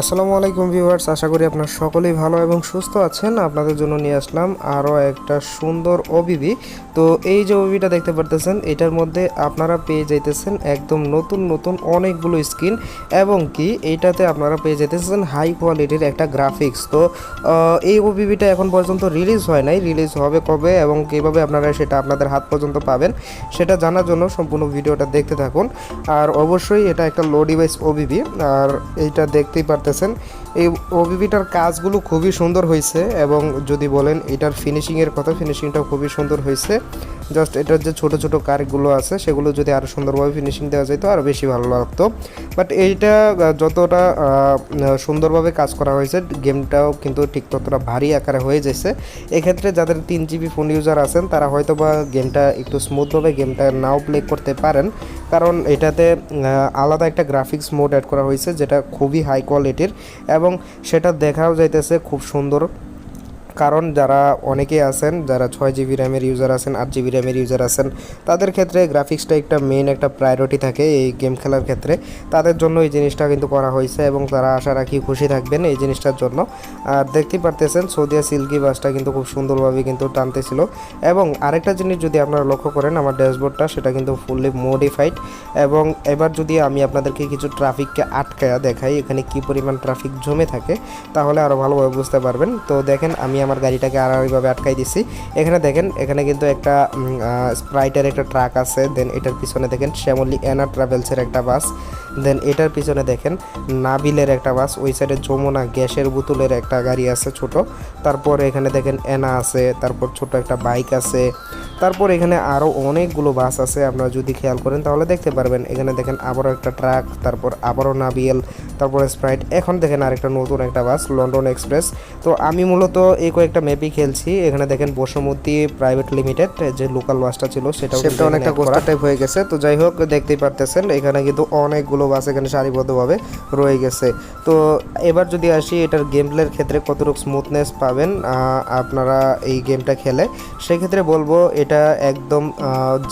আসসালামু আলাইকুম ভিউয়ার্স, আশা করি আপনারা সকলেই ভালো এবং সুস্থ আছেন। আপনাদের জন্য নিয়ে আসলাম আরও একটা সুন্দর ওবিবি তো এই যে ওবিবিটা দেখতে পারতেছেন, এটার মধ্যে আপনারা পেয়ে যাইতেছেন একদম নতুন নতুন অনেকগুলো স্কিন এবং কি এইটাতে আপনারা পেয়ে যাইতেছেন হাই কোয়ালিটির একটা গ্রাফিক্স। তো এই ওবিবিটা এখন পর্যন্ত রিলিজ হয় নাই, রিলিজ হবে কবে এবং কীভাবে আপনারা সেটা আপনাদের হাত পর্যন্ত পাবেন, সেটা জানার জন্য সম্পূর্ণ ভিডিওটা দেখতে থাকুন। আর অবশ্যই এটা একটা লো ডিভাইস ওবিবি আর এইটা দেখতেই পারতেছেন এই ওবিবিটার কাজগুলো খুবই সুন্দর হয়েছে এবং যদি বলেন এটার ফিনিশিংয়ের কথা ফিনিশিংটাও খুবই সুন্দর হয়েছে। জাস্ট এটার যে ছোট ছোট কারগুলো আছে, সেগুলো যদি আরও সুন্দরভাবে ফিনিশিং দেওয়া যেত আরও বেশি ভালো লাগতো। বাট এইটা যতটা সুন্দরভাবে কাজ করা হয়েছে গেমটাও কিন্তু ঠিক ততটা ভারী আকারে হয়ে যাচ্ছে এক্ষেত্রে যাদের তিন জিবি ফোন ইউজার আছেন, তারা হয়তো বা গেমটা একটু স্মুথভাবে গেমটা নাও প্লে করতে পারেন। কারণ এটাতে আলাদা একটা গ্রাফিক্স মোড অ্যাড করা হয়েছে, যেটা খুবই হাই কোয়ালিটির এবং সেটা দেখাও যাইতেছে খুব সুন্দর। কারণ যারা অনেকেই আছেন, যারা ছয় জিবি র্যামের ইউজার আছেন, আট জিবি র্যামের ইউজার আছেন, তাদের ক্ষেত্রে গ্রাফিক্সটা একটা মেইন একটা প্রায়োরিটি থাকে এই গেম খেলার ক্ষেত্রে। তাদের জন্য এই জিনিসটা কিন্তু করা হয়েছে এবং তারা আশা রাখি খুশি থাকবেন এই জিনিসটার জন্য। আর দেখতেই পারতেছেন সৌদিয়া সিল্কি বাসটা কিন্তু খুব সুন্দরভাবে কিন্তু টানতেছিল। এবং আরেকটা জিনিস যদি আপনারা লক্ষ্য করেন, আমার ড্যাশবোর্ডটা, সেটা কিন্তু ফুললি মডিফাইড এবং এবার যদি আমি আপনাদেরকে কিছু ট্রাফিককে আটকায়া দেখাই, এখানে কি পরিমাণ ট্রাফিক জমে থাকে, তাহলে আরও ভালোভাবে বুঝতে পারবেন। তো দেখেন, আমি আমার গাড়িটাকে আড়াআড়িভাবে আটকাই দিছি। এখানে দেখেন, এখানে কিন্তু একটা স্প্রাইটের একটা ট্রাক আছে। দেন এটার পিছনে দেখেন, শ্যামলি এনা ট্রাভেলসের একটা বাস দেন এটার পিছনে দেখেন নাবিলের একটা বাস ওই সাইডে যমুনা গ্যাসের বোতলের একটা গাড়ি আছে ছোট। তারপর এখানে দেখেন এনা আছে। তারপর ছোট একটা বাইক আছে। তারপর এখানে আরও অনেকগুলো বাস আছে আপনারা যদি খেয়াল করেন তাহলে দেখতে পারবেন। এখানে দেখেন আবারও একটা ট্রাক তারপর আবারও নাবিয়েল তারপর স্প্রাইট। এখন দেখেন আরেকটা নতুন একটা বাস লন্ডন এক্সপ্রেস। তো আমি মূলত এই কয়েকটা ম্যাপই খেলছি। এখানে দেখেন বসুমতী প্রাইভেট লিমিটেড যে লোকাল বাসটা ছিল সেটাও সেটা অনেকটা গোস্টার টাইপ হয়ে গেছে। তো যাই হোক দেখতেই পারতেছেন এখানে কিন্তু অনেকগুলো বাস এখানে সারিবদ্ধভাবে রয়ে গেছে। তো এবার যদি আসি এটার গেম প্লের ক্ষেত্রে কতটুকু স্মুথনেস পাবেন আপনারা এই গেমটা খেলে সেক্ষেত্রে বলব এটা একদম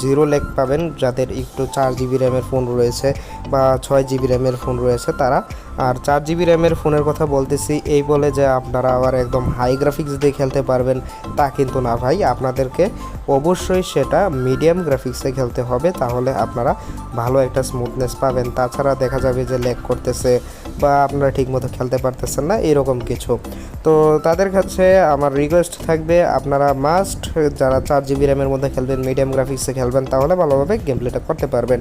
জিরো লেগ পাবেন যাদের একটু চার জিবি র্যামের ফোন রয়েছে বা ছয় জিবি র্যামের ফোন রয়েছে তারা। আর চার জিবি র্যামের ফোনের কথা বলতেছি, এই বলে যে আপনারা আবার একদম হাই গ্রাফিক্স দিয়ে খেলতে পারবেন, তা কিন্তু না ভাই। আপনাদেরকে অবশ্যই সেটা মিডিয়াম গ্রাফিক্সে খেলতে হবে, তাহলে আপনারা ভালো একটা স্মুথনেস পাবেন। তাছাড়া দেখা যাবে যে ল্যাগ করতেছে বা আপনারা ঠিকমতো খেলতে পারতেছেন না, এরকম কিছু। তো তাদের কাছে আমার রিকোয়েস্ট থাকবে, আপনারা মাস্ট যারা চার জিবি র্যামের মধ্যে খেলবেন মিডিয়াম গ্রাফিক্সে খেলবেন, তাহলে ভালোভাবে গেম প্লেটা করতে পারবেন।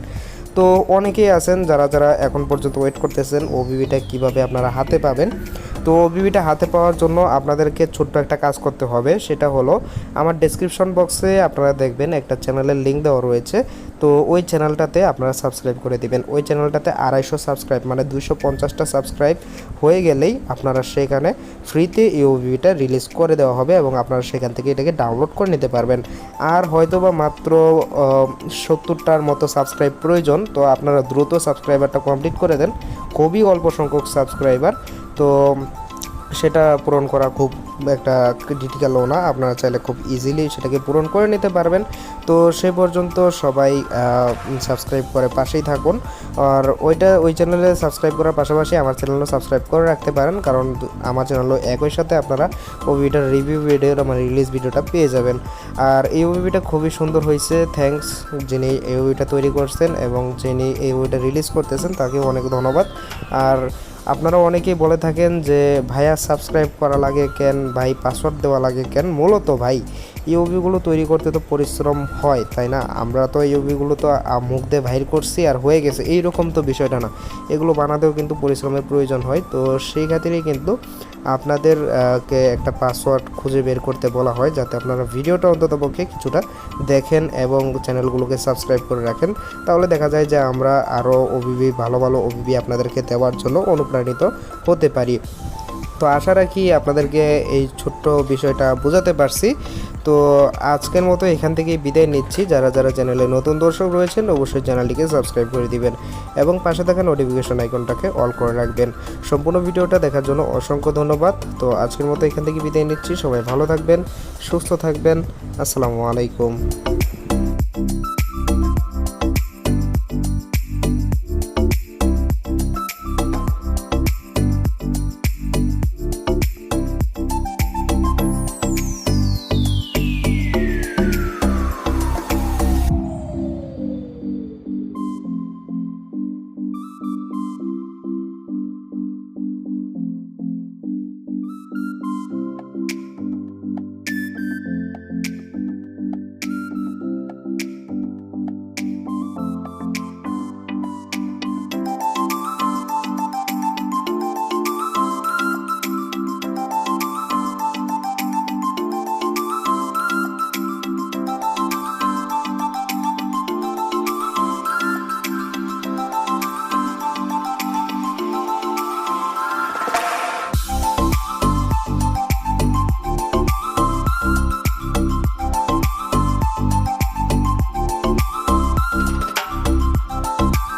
তো অনেকেই আছেন, যারা যারা এখন পর্যন্ত ওয়েট করতেছেন ওবিবিটা কীভাবে আপনারা হাতে পাবেন তো ওবিবিটা হাতে পাওয়ার জন্য আপনাদেরকে ছোট্ট একটা কাজ করতে হবে। সেটা হলো, আমার ডেসক্রিপশন বক্সে আপনারা দেখবেন একটা চ্যানেলের লিঙ্ক দেওয়া রয়েছে। তো ওই চ্যানেলটাতে আপনারা সাবস্ক্রাইব করে দিবেন। ওই চ্যানেলটাতে আড়াইশো সাবস্ক্রাইব মানে দুইশো পঞ্চাশটা সাবস্ক্রাইব হয়ে গেলেই আপনারা সেখানে ফ্রিতে এই ওবিবিটা রিলিজ করে দেওয়া হবে এবং আপনারা সেখান থেকে এটাকে ডাউনলোড করে নিতে পারবেন। আর হয়তো বা মাত্র সত্তরটার মতো সাবস্ক্রাইব প্রয়োজন, তো আপনারা দ্রুত সাবস্ক্রাইবারটা কমপ্লিট করে দেন। খুবই অল্প সংখ্যক সাবস্ক্রাইবার তো সেটা পূরণ করা খুব একটা ক্রিটিক্যালও না। আপনারা চাইলে খুব ইজিলি সেটাকে পূরণ করে নিতে পারবেন। তো সে পর্যন্ত সবাই সাবস্ক্রাইব করে পাশেই থাকুন। আর ওইটা, ওই চ্যানেলে সাবস্ক্রাইব করার পাশাপাশি আমার চ্যানেলও সাবস্ক্রাইব করে রাখতে পারেন। কারণ আমার চ্যানেলও একই সাথে আপনারা ওভিটার রিভিউ ভিডিওর আমার রিলিজ ভিডিওটা পেয়ে যাবেন। আর এই ওভিটা খুবই সুন্দর হয়েছে। থ্যাঙ্কস যিনি এই ওভিটা তৈরি করছেন এবং যিনি এই ওভিটা রিলিজ করতেছেন, তাকেও অনেক ধন্যবাদ। আর আপনারা অনেকেই বলে থাকেন যে, ভাইয়া সাবস্ক্রাইব করা লাগে কেন? ভাই পাসওয়ার্ড দেওয়া লাগে কেন? মূলত ভাই ইউবিগুলো তৈরি করতে তো পরিশ্রম হয়, তাই না? আমরা তো ইউবিগুলো তো মুখ দিয়ে ভাইর করছি আর হয়ে গেছে। এই রকম তো বিষয়টা না। এগুলো বানাতেও কিন্তু পরিশ্রমের প্রয়োজন হয়। তো সেই খাতিরেই কিন্তু আপনাদের আহ, কে একটা পাসওয়ার্ড খুঁজে বের করতে বলা হয় যাতে আপনারা ভিডিওটা অন্ততপক্ষে কিছুটা দেখেন এবং চ্যানেলগুলোকে সাবস্ক্রাইব করে রাখেন। তাহলে দেখা যায় যে আমরা আরও ওবিবি ভালো ভালো ওবিবি আপনাদেরকে দেওয়ার জন্য অনুপ্রাণিত হতে পারি। তো আশা রাখি আপনাদেরকে এই ছোট্ট বিষয়টা বোঝাতে পারছি। তো আজকের মতো এখান থেকেই বিদায় নিচ্ছি। যারা যারা চ্যানেলে নতুন দর্শক রয়েছেন, অবশ্যই চ্যানেলটিকে সাবস্ক্রাইব করে দিবেন এবং পাশে থাকা নোটিফিকেশন আইকনটাকে অল করে রাখবেন। সম্পূর্ণ ভিডিওটা দেখার জন্য অসংখ্য ধন্যবাদ। তো আজকের মতো এখান থেকে বিদায় নিচ্ছি। সবাই ভালো থাকবেন, সুস্থ থাকবেন। আসসালামু আলাইকুম।